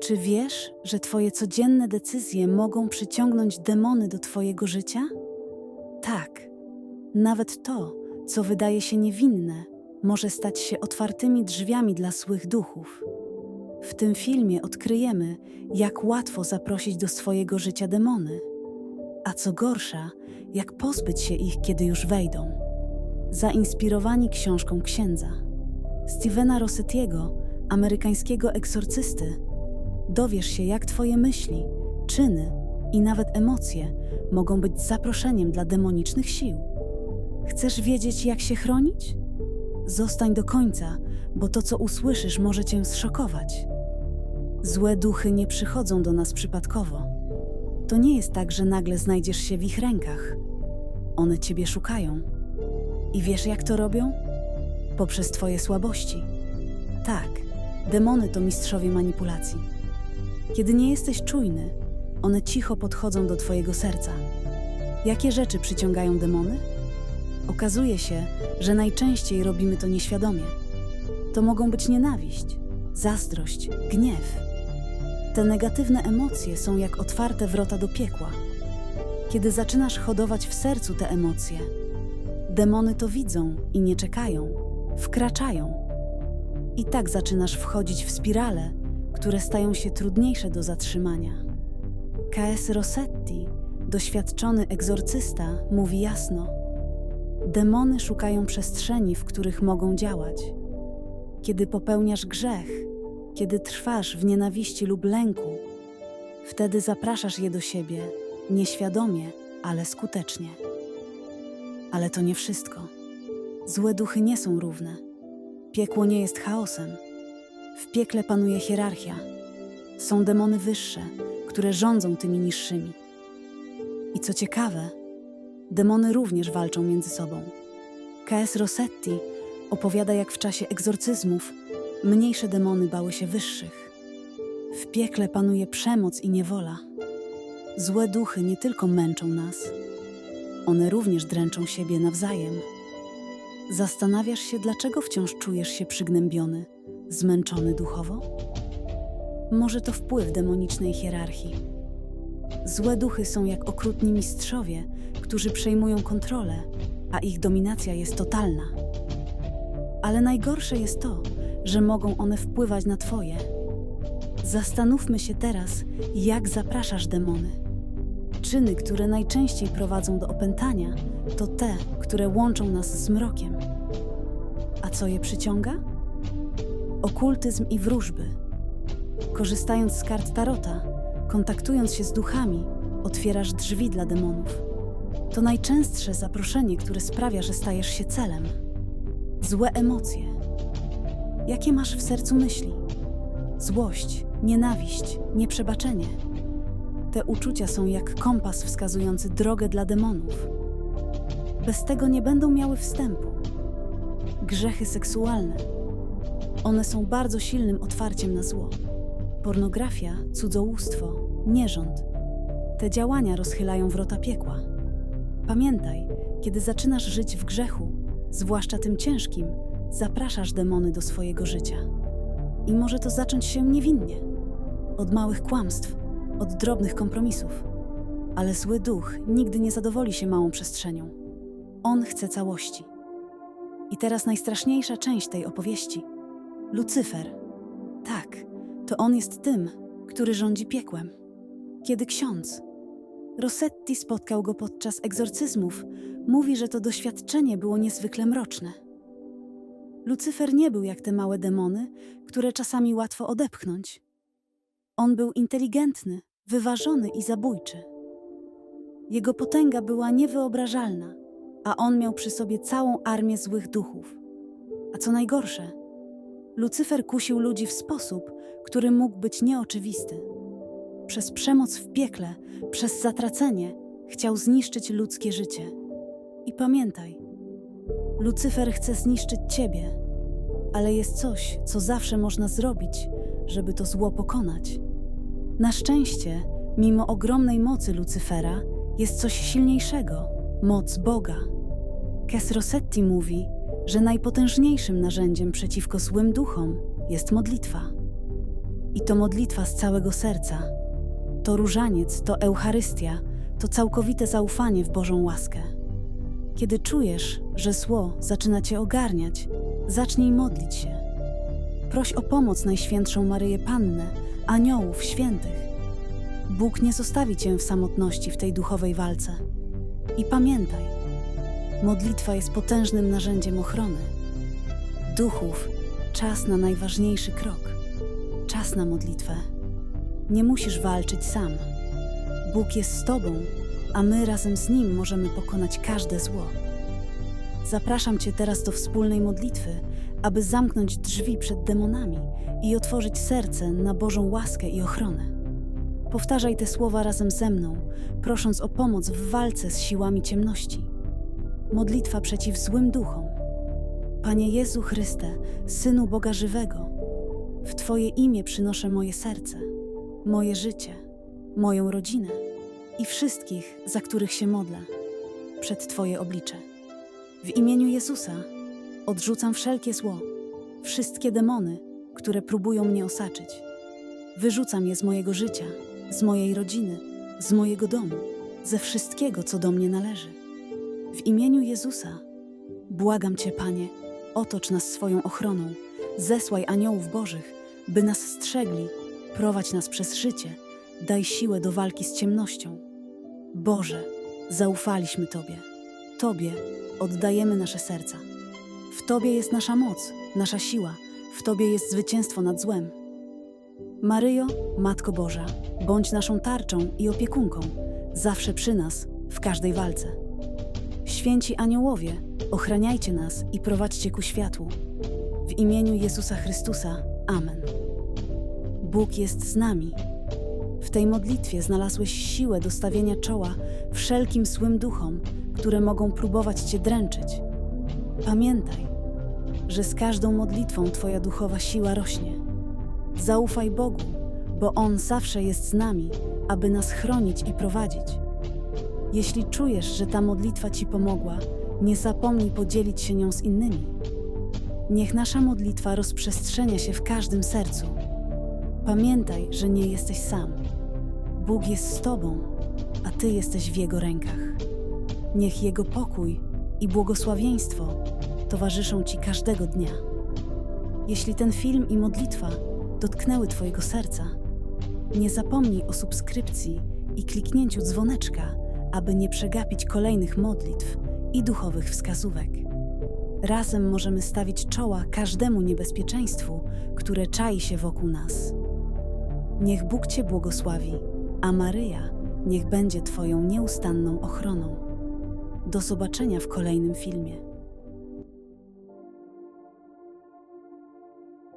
Czy wiesz, że Twoje codzienne decyzje mogą przyciągnąć demony do Twojego życia? Tak. Nawet to, co wydaje się niewinne, może stać się otwartymi drzwiami dla złych duchów. W tym filmie odkryjemy, jak łatwo zaprosić do swojego życia demony, a co gorsza, jak pozbyć się ich, kiedy już wejdą. Zainspirowani książką księdza Stevena Rossettiego, amerykańskiego egzorcysty, dowiesz się, jak Twoje myśli, czyny i nawet emocje mogą być zaproszeniem dla demonicznych sił. Chcesz wiedzieć, jak się chronić? Zostań do końca, bo to, co usłyszysz, może cię zszokować. Złe duchy nie przychodzą do nas przypadkowo. To nie jest tak, że nagle znajdziesz się w ich rękach. One ciebie szukają. I wiesz, jak to robią? Poprzez twoje słabości. Tak, demony to mistrzowie manipulacji. Kiedy nie jesteś czujny, one cicho podchodzą do twojego serca. Jakie rzeczy przyciągają demony? Okazuje się, że najczęściej robimy to nieświadomie. To mogą być nienawiść, zazdrość, gniew. Te negatywne emocje są jak otwarte wrota do piekła. Kiedy zaczynasz hodować w sercu te emocje, demony to widzą i nie czekają, wkraczają. I tak zaczynasz wchodzić w spirale, które stają się trudniejsze do zatrzymania. K.S. Rossetti, doświadczony egzorcysta, mówi jasno: Demony szukają przestrzeni, w których mogą działać. Kiedy popełniasz grzech, kiedy trwasz w nienawiści lub lęku, wtedy zapraszasz je do siebie, nieświadomie, ale skutecznie. Ale to nie wszystko. Złe duchy nie są równe. Piekło nie jest chaosem. W piekle panuje hierarchia. Są demony wyższe, które rządzą tymi niższymi. I co ciekawe, demony również walczą między sobą. K.S. Rossetti opowiada, jak w czasie egzorcyzmów mniejsze demony bały się wyższych. W piekle panuje przemoc i niewola. Złe duchy nie tylko męczą nas, one również dręczą siebie nawzajem. Zastanawiasz się, dlaczego wciąż czujesz się przygnębiony, zmęczony duchowo? Może to wpływ demonicznej hierarchii. Złe duchy są jak okrutni mistrzowie, którzy przejmują kontrolę, a ich dominacja jest totalna. Ale najgorsze jest to, że mogą one wpływać na Twoje. Zastanówmy się teraz, jak zapraszasz demony. Czyny, które najczęściej prowadzą do opętania, to te, które łączą nas z mrokiem. A co je przyciąga? Okultyzm i wróżby. Korzystając z kart tarota, kontaktując się z duchami, otwierasz drzwi dla demonów. To najczęstsze zaproszenie, które sprawia, że stajesz się celem. Złe emocje. Jakie masz w sercu myśli? Złość, nienawiść, nieprzebaczenie. Te uczucia są jak kompas wskazujący drogę dla demonów. Bez tego nie będą miały wstępu. Grzechy seksualne. One są bardzo silnym otwarciem na zło. Pornografia, cudzołóstwo, nierząd. Te działania rozchylają wrota piekła. Pamiętaj, kiedy zaczynasz żyć w grzechu, zwłaszcza tym ciężkim, zapraszasz demony do swojego życia. I może to zacząć się niewinnie od małych kłamstw, od drobnych kompromisów. Ale zły duch nigdy nie zadowoli się małą przestrzenią. On chce całości. I teraz najstraszniejsza część tej opowieści. Lucyfer. Tak, to on jest tym, który rządzi piekłem. Kiedy ksiądz Rossetti spotkał go podczas egzorcyzmów, mówi, że to doświadczenie było niezwykle mroczne. Lucyfer nie był jak te małe demony, które czasami łatwo odepchnąć. On był inteligentny, wyważony i zabójczy. Jego potęga była niewyobrażalna, a on miał przy sobie całą armię złych duchów. A co najgorsze, Lucyfer kusił ludzi w sposób, który mógł być nieoczywisty. Przez przemoc w piekle, przez zatracenie chciał zniszczyć ludzkie życie. I pamiętaj, Lucyfer chce zniszczyć ciebie, ale jest coś, co zawsze można zrobić, żeby to zło pokonać. Na szczęście, mimo ogromnej mocy Lucyfera, jest coś silniejszego moc Boga. Kes Rossetti mówi, że najpotężniejszym narzędziem przeciwko złym duchom jest modlitwa. I to modlitwa z całego serca. To różaniec, to Eucharystia, to całkowite zaufanie w Bożą łaskę. Kiedy czujesz, że zło zaczyna cię ogarniać, zacznij modlić się. Proś o pomoc Najświętszą Maryję Pannę, aniołów, świętych. Bóg nie zostawi cię w samotności w tej duchowej walce. I pamiętaj, modlitwa jest potężnym narzędziem ochrony. Duchów, czas na najważniejszy krok. Czas na modlitwę. Nie musisz walczyć sam. Bóg jest z Tobą, a my razem z Nim możemy pokonać każde zło. Zapraszam Cię teraz do wspólnej modlitwy, aby zamknąć drzwi przed demonami i otworzyć serce na Bożą łaskę i ochronę. Powtarzaj te słowa razem ze mną, prosząc o pomoc w walce z siłami ciemności. Modlitwa przeciw złym duchom. Panie Jezu Chryste, Synu Boga Żywego, w Twoje imię przynoszę moje serce, moje życie, moją rodzinę i wszystkich, za których się modlę, przed Twoje oblicze. W imieniu Jezusa odrzucam wszelkie zło, wszystkie demony, które próbują mnie osaczyć. Wyrzucam je z mojego życia, z mojej rodziny, z mojego domu, ze wszystkiego, co do mnie należy. W imieniu Jezusa błagam Cię, Panie, otocz nas swoją ochroną, zesłaj aniołów Bożych, by nas strzegli, prowadź nas przez życie, daj siłę do walki z ciemnością. Boże, zaufaliśmy Tobie. Tobie oddajemy nasze serca. W Tobie jest nasza moc, nasza siła, w Tobie jest zwycięstwo nad złem. Maryjo, Matko Boża, bądź naszą tarczą i opiekunką, zawsze przy nas, w każdej walce. Święci aniołowie, ochraniajcie nas i prowadźcie ku światłu. W imieniu Jezusa Chrystusa. Amen. Bóg jest z nami. W tej modlitwie znalazłeś siłę do stawienia czoła wszelkim złym duchom, które mogą próbować cię dręczyć. Pamiętaj, że z każdą modlitwą Twoja duchowa siła rośnie. Zaufaj Bogu, bo On zawsze jest z nami, aby nas chronić i prowadzić. Jeśli czujesz, że ta modlitwa Ci pomogła, nie zapomnij podzielić się nią z innymi. Niech nasza modlitwa rozprzestrzenia się w każdym sercu. Pamiętaj, że nie jesteś sam. Bóg jest z Tobą, a Ty jesteś w Jego rękach. Niech Jego pokój i błogosławieństwo towarzyszą Ci każdego dnia. Jeśli ten film i modlitwa dotknęły Twojego serca, nie zapomnij o subskrypcji i kliknięciu dzwoneczka, aby nie przegapić kolejnych modlitw i duchowych wskazówek. Razem możemy stawić czoła każdemu niebezpieczeństwu, które czai się wokół nas. Niech Bóg Cię błogosławi, a Maryja niech będzie Twoją nieustanną ochroną. Do zobaczenia w kolejnym filmie.